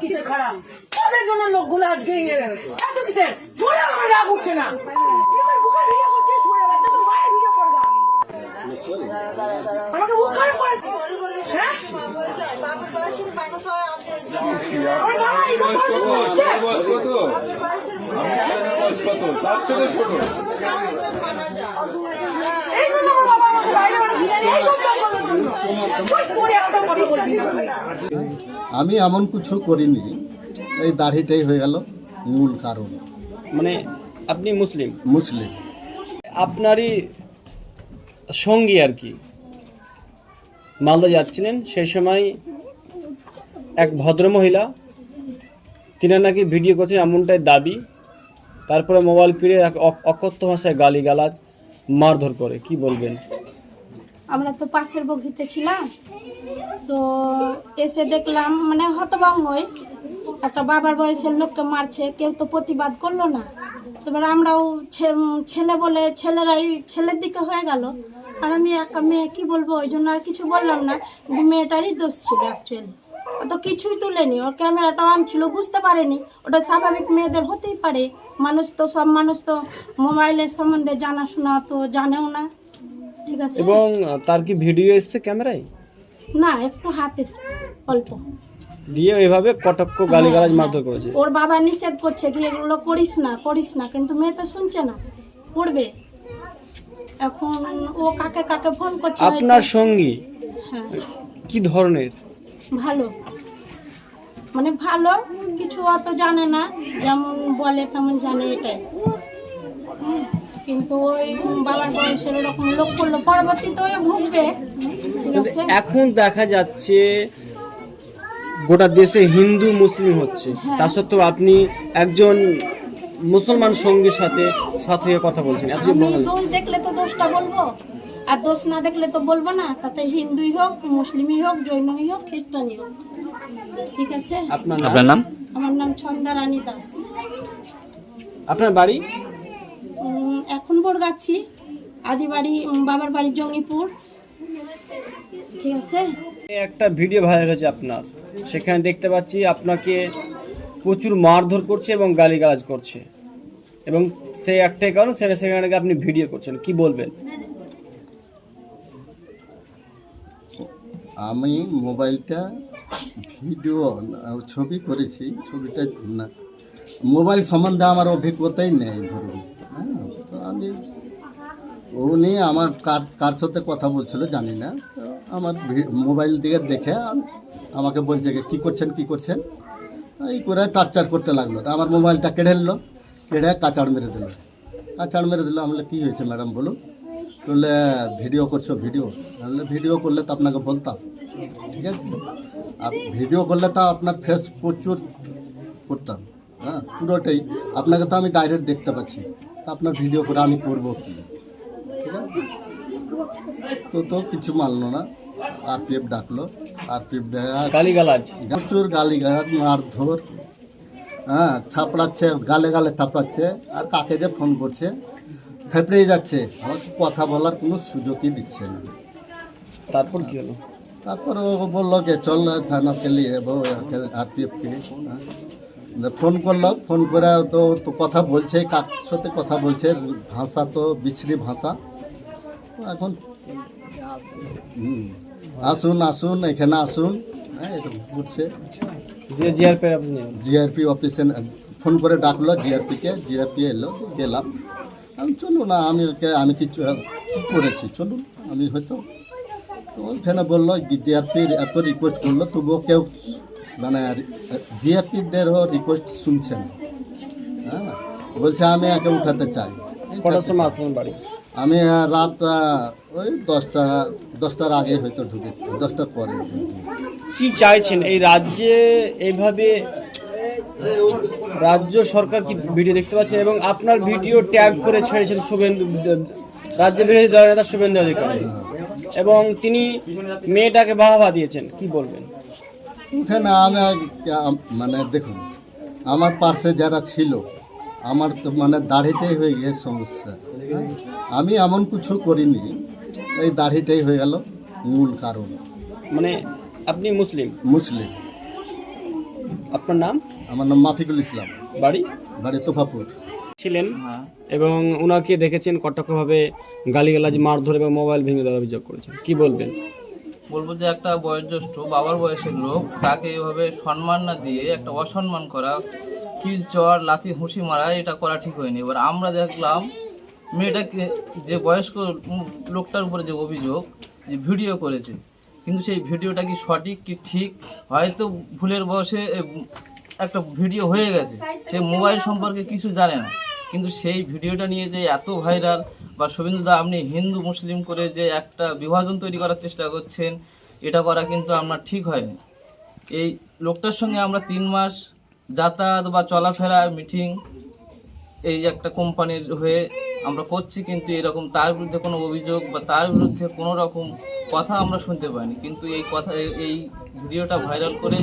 কিসের খারাপ? তাদের জন্য লোকগুলো আজকে এত কিসের? জোরে আমার রাগ উঠছে না। হ্যাঁ? আমার আমাকে বুক তার থেকে আমি এমন কিছু করিনি। এই দাড়িটাই হয়ে গেল মূল কারণ। মানে আপনি মুসলিম? মুসলিম। আপনারই সঙ্গী আর কি? মালদা যাচ্ছিলেন সেই সময় এক ভদ্রমহিলা তিনি নাকি ভিডিও করছেন এমনটাই দাবি তারপরে মোবাইল ফিরে এক অকথ্য ভাষায় গালিগালাজ মারধর করে কি বলবেন? আমরা তো পাশের বগিতে ছিলাম। তো এসে দেখলাম মানে হতভঙ্গই একটা বাবার বয়সের লোককে মারছে, কেউ তো প্রতিবাদ করল না। এবার আমরাও ছেলে বলে ছেলেরাই ছেলের দিকে হয়ে গেল। আর আমি একা মেয়ে, কি বলব? ওই জন্য আর কিছু বললাম না। মেয়েটারই দোষ ছিল অ্যাকচুয়ালি ও তো কিছুই তুলেনি। ওর ক্যামেরাটা অন ছিল, বুঝতে পারেনি। ওটা স্বাভাবিক মেয়েদের হতেই পারে। মানুষ তো, সব মানুষ তো মোবাইলের সম্বন্ধে জানাশোনা তো জানেও না। ঠিক আছে? এবং তার কি ভিডিও এসছে ক্যামেরায়? না একটু হাত এসছে অল্প। দিয়ে এভাবে কটক্ষ গালিগালাজ মারধর করেছে। ওর বাবা নিষেধ করছে কি এগুলো করিস না করিস না কিন্তু মেয়ে তো শুনছে না। করবে? এখন ও কাকে কাকে ফোন করছে আপনার সঙ্গী? হ্যাঁ। কি ধরনের? ভালো। মানে ভালো কিছু অত জানে না যেমন বলে তেমন জানে এটাই। কিন্তু ওই বাবার বয়সের ওরকম লোক করল পরবর্তীতে ওই ভুগবে। ঠিক আছে? এখন দেখা যাচ্ছে গোটা দেশে হিন্দু মুসলিম হচ্ছে। হ্যাঁ। তা সত্ত্বেও আপনি একজন মুসলমান সঙ্গীর সাথে সাথে কথা বলছেন। এত যে দোষ দেখলে তো দোষটা বলব। আর দোষ না দেখলে তো বলব না। তাতে হিন্দুই হোক মুসলিমই হোক জৈনই হোক খ্রিস্টানই হোক। ঠিক আছে? আপনার নাম? আমার নাম ছন্দা রানী দাস। আপনার বাড়ি? বরগাছি আদি বাড়ি বাবার বাড়ি জঙ্গিপুর। ঠিক আছে? একটা ভিডিও ভাইরাল হয়েছে আপনার। সেখানে দেখতে পাচ্ছি আপনাকে প্রচুর মারধর করছে এবং গালিগালাজ করছে। এবং সেই একটাই কারণ সেটা সেখানে আপনি ভিডিও করছেন। কি বলবেন? আমি মোবাইলটা ভিডিও ছবি করেছি ছবিটা না। মোবাইল সম্বন্ধে আমার অভিজ্ঞতাই নেই ধরুন। নিয়ে আমার কার কার সাথে কথা বলছিল জানি না। আমার মোবাইল দিকে দেখে আম- আমাকে বলছে কী করছেন কী করছেন? এই করে টার্চার করতে লাগল। তা আমার মোবাইলটা কেড়ে নিল কেড়ে কাচাড় মেরে দিল। কাচাড় মেরে দিল আমি বললাম, কী হয়েছে ম্যাডাম বলুন? বললে ভিডিও করছ ভিডিও। বললে ভিডিও করলে তো আপনাকে বলতাম। ঠিক আছে? আর ভিডিও করলে তো আপনার ফেস প্রচুর করতাম। হ্যাঁ পুরোটাই। আপনাকে তো আমি ডাইরেক্ট দেখতে পাচ্ছি। আপনার ভিডিও করে আমি করব কি? ঠিক আছে? তো তো কিছু মানলো না। আর আরপিএফ ডাকলো। আরপিএফ গালিগালাজ। প্রচুর গালি গালাজ মারধর হ্যাঁ থাপড়াচ্ছে গালে গালে থাপড়াচ্ছে। আর কাকে যে ফোন করছে? থেপড়েই যাচ্ছে। আমাকে কথা বলার কোনো সুযোগই দিচ্ছে না। তারপর কি হলো? তারপর ও বলল যে চল থানাকে নিয়ে যাব আরপিএফকে ফোন করল ফোন করে তো তো কথা বলছে কার সাথে কথা বলছে ভাষা তো বিশ্রী ভাষা। এখন আসুন আসুন এখানে আসুন হ্যাঁ জিআরপি জিআরপি অফিসে ফোন করে ডাকলো জিআরপিকে জিআরপি এলো গেলাম। আমি চলুন না আমি ওকে আমি কিছু করেছি চলুন আমি হয়তো তো ওইখানে বলল জিআরপির এত রিকোয়েস্ট করল তবুও কেউ মানে জিআরপিদেরও রিকোয়েস্ট শুনছে না হ্যাঁ? বলছে আমি একে উঠাতে চাই। কটার সময় আসলেন বাড়ি? আমি রাত ওই দশটা দশটার আগে হয়তো ঢুকেছি দশটার পরে। কি চাইছেন? এই রাজ্যে এইভাবে রাজ্য সরকার কি ভিডিও দেখতে পাচ্ছেন এবং আপনার ভিডিও ট্যাগ করে ছেড়েছেন শুভেন্দু রাজ্য বিরোধী দলের নেতা শুভেন্দু অধিকারী। এবং তিনি মেয়েটাকে বাহবা দিয়েছেন কি বলবেন? ওখানে আমি মানে দেখুন আমার পার্শ্বে যারা ছিল আমার তো মানে দাড়িটাই হয়ে গিয়ে সমস্যা? আমি এমন কিছু করিনি এই দাড়িটাই হয়ে গেল মূল কারণ। মানে আপনি মুসলিম? মুসলিম। আপনার নাম? আমার নাম মাফিকুল ইসলাম। বাড়ি? বাড়ি তোফাপুর। ছিলেন হ্যাঁ। এবং ওনাকে দেখেছেন কটাক্ষভাবে গালিগালাজ মারধর এবং মোবাইল ভেঙে দেওয়ার অভিযোগ করেছেন। কি বলবেন? বলব যে একটা বয়োজ্যেষ্ঠ বাবার বয়সের লোক, তাকে এভাবে সম্মান না দিয়ে একটা অসম্মান করা, কিল চর, লাথি হুঁসি মারা, এটা করা ঠিক হয়নি। এবার আমরা দেখলাম মেয়েটাকে যে বয়স্ক লোকটার উপরে যে অভিযোগ, যে ভিডিও করেছে, কিন্তু সেই ভিডিওটা কি সঠিক কি ঠিক? হয়তো ভুলের বয়সে একটা ভিডিও হয়ে গেছে। সে মোবাইল সম্পর্কে কিছু জানে না। কিন্তু সেই ভিডিওটা নিয়ে যে এত ভাইরাল বা শুভেন্দুদা আপনি হিন্দু মুসলিম করে যে একটা বিভাজন তৈরি করার চেষ্টা করছেন এটা করা কিন্তু আপনার ঠিক হয়নি। এই লোকটার সঙ্গে আমরা তিন মাস যাতায়াত বা চলাফেরা মিটিং এই একটা কোম্পানির হয়ে আমরা করছি কিন্তু এরকম তার বিরুদ্ধে কোনো অভিযোগ বা তার বিরুদ্ধে কোনো রকম কথা আমরা শুনতে পাইনি। কিন্তু এই কথা এই- এই ভিডিওটা ভাইরাল করে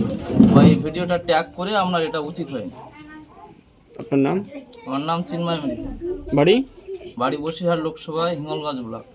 বা এই ভিডিওটা ট্যাগ করে আমরা এটা উচিত হয়নি। আপনার নাম? আমার নাম চিন্ময় বাড়ি? বাড়ি বসিরহাট লোকসভা হিঙ্গলগঞ্জ ব্লক।